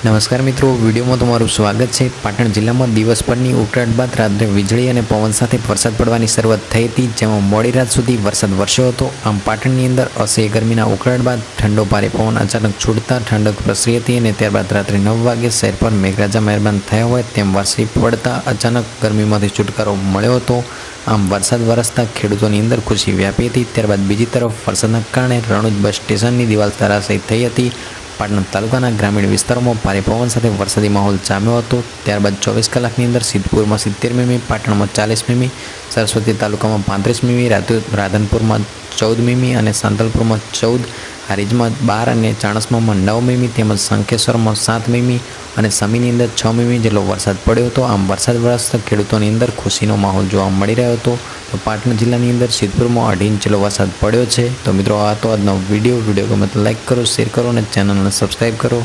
નમસ્કાર મિત્રો, વિડીયોમાં તમારું સ્વાગત છે. પાટણ જિલ્લામાં દિવસભરની ઉકળાટ બાદ રાત્રે વીજળી અને પવન સાથે વરસાદ પડવાની શરૂઆત થઈ હતી, જેમાં મોડી રાત સુધી વરસાદ વરસ્યો હતો. આમ પાટણની અંદર અસહ્ય ગરમીના ઉકળાટ બાદ ઠંડો ભારે પવન અચાનક છૂટતા ઠંડક પ્રસરી હતી અને ત્યારબાદ રાત્રે નવ વાગે શહેર પર મેઘરાજા મહેરબાન થયા હોય તેમ વરસી પડતા અચાનક ગરમીમાંથી છુટકારો મળ્યો હતો. આમ વરસાદ વરસતા ખેડૂતોની અંદર ખુશી વ્યાપી હતી. ત્યારબાદ બીજી તરફ વરસાદના કારણે રણુજ બસ સ્ટેશનની દિવાલ તરાશાયી થઈ હતી. પાટણ તાલુકાના ગ્રામીણ વિસ્તારોમાં ભારે પવન સાથે વરસાદી માહોલ જામ્યો હતો. ત્યારબાદ ચોવીસ કલાકની અંદર સિદ્ધપુરમાં સિત્તેર મીમી, પાટણમાં ચાલીસ મીમી, સરસ્વતી તાલુકામાં પાંત્રીસ મીમી, રાધુ- રાધનપુરમાં ચૌદ મીમી અને સાંતલપુરમાં ચૌદ, હારીજમાં બાર અને ચાણસ્મામાં નવ મીમી તેમજ શંખેશ્વરમાં સાત મીમી અને સમીની અંદર છ મીમી જેટલો વરસાદ પડ્યો હતો. આમ વરસાદ વરસતા ખેડૂતોની અંદર ખુશીનો માહોલ જોવા મળી રહ્યો હતો. તો પાટણ જિલ્લાની અંદર સિદ્ધપુરમાં અઢી ઇંચલો વરસાદ પડ્યો છે. તો મિત્રો, આ તો આજનો વીડિયો વીડિયો ગમે તો લાઇક કરો શેર કરો અને ચેનલને સબસ્ક્રાઈબ કરો.